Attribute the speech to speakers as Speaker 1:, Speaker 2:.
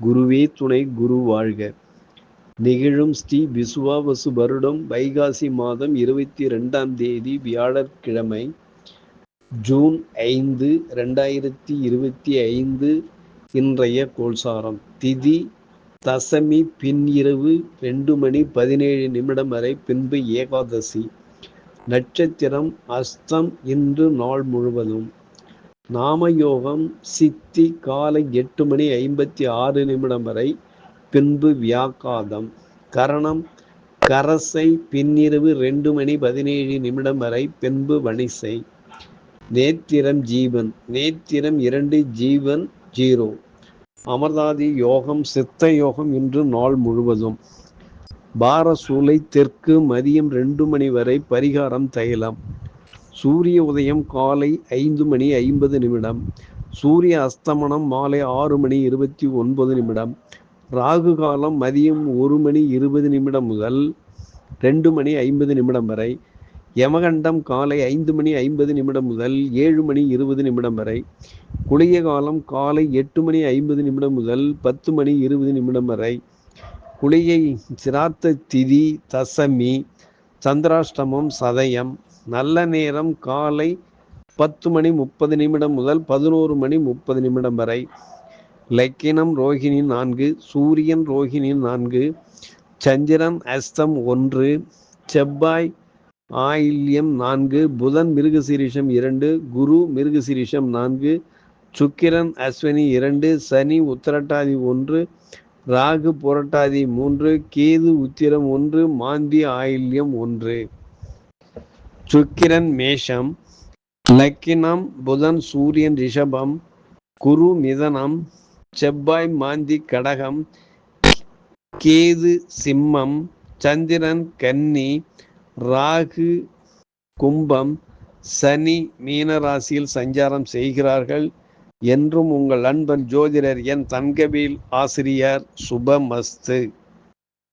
Speaker 1: குருவே துணை குரு வாழ்க. நிகழும் ஸ்ரீ விசுவாவசு வருடம் வைகாசி மாதம் இருபத்தி ரெண்டாம் தேதி வியாழக்கிழமை ஜூன் ஐந்து ரெண்டாயிரத்தி இருபத்தி ஐந்து இன்றைய கோல்சாரம் திதி தசமி பின்னிரவு ரெண்டு மணி பதினேழு நிமிடம் வரை பின்பு ஏகாதசி. நட்சத்திரம் அஸ்தம் இன்று நாள் முழுவதும். நாமயோகம் சித்தி காலை எட்டு மணி ஐம்பத்தி ஆறு நிமிடம் வரை பின்பு வியாக்காதம். கரணம் கரசை பின்னிரவு ரெண்டு மணி பதினேழு நிமிடம் வரை பின்பு வணிசை. நேத்திரம் ஜீவன் நேத்திரம் இரண்டு ஜீவன் ஜீரோ. அமர்தாதி யோகம் சித்த யோகம் இன்று நாள் முழுவதும். பாரசூலை தெற்கு மதியம் ரெண்டு மணி வரை பரிகாரம் தைலம். சூரிய உதயம் காலை ஐந்து மணி ஐம்பது நிமிடம் சூரிய அஸ்தமனம் மாலை ஆறு மணி இருபத்தி ஒன்பது நிமிடம் ராகு காலம் மதியம் ஒரு மணி இருபது நிமிடம் முதல் ரெண்டு மணி ஐம்பது நிமிடம் வரை யமகண்டம் காலை ஐந்து மணி ஐம்பது நிமிடம் முதல் ஏழு மணி இருபது நிமிடம் வரை குளிய காலம் காலை எட்டு மணி ஐம்பது நிமிடம் முதல் பத்து மணி இருபது நிமிடம் வரை குளிகை சிராத்த திதி தசமி சந்திராஷ்டமம் சதயம் நல்ல நேரம் காலை பத்து மணி முப்பது நிமிடம் முதல் பதினோரு மணி முப்பது நிமிடம் வரை. லக்கினம் ரோஹிணி நான்கு சூரியன் ரோஹிணி நான்கு சந்திரன் அஸ்தம் ஒன்று செவ்வாய் ஆயில்யம் நான்கு புதன் மிருகசீரிஷம் இரண்டு குரு மிருகசீரிஷம் நான்கு சுக்கிரன் அஸ்வினி இரண்டு சனி உத்தரட்டாதி ஒன்று ராகு புரட்டாதி மூன்று கேது உத்திரம் ஒன்று மாந்தி ஆயில்யம் ஒன்று. சுக்கிரன் மேஷம் லக்கினம் புதன் சூரியன் ரிஷபம் குரு மிதனம் செவ்வாய் மாந்தி கடகம் கேது சிம்மம் சந்திரன் கன்னி ராகு கும்பம் சனி மீனராசியில் சஞ்சாரம் செய்கிறார்கள். என்றும் உங்கள் அன்பன் ஜோதிடர் என் தங்கவேல் ஆசிரியர் சுபமஸ்து.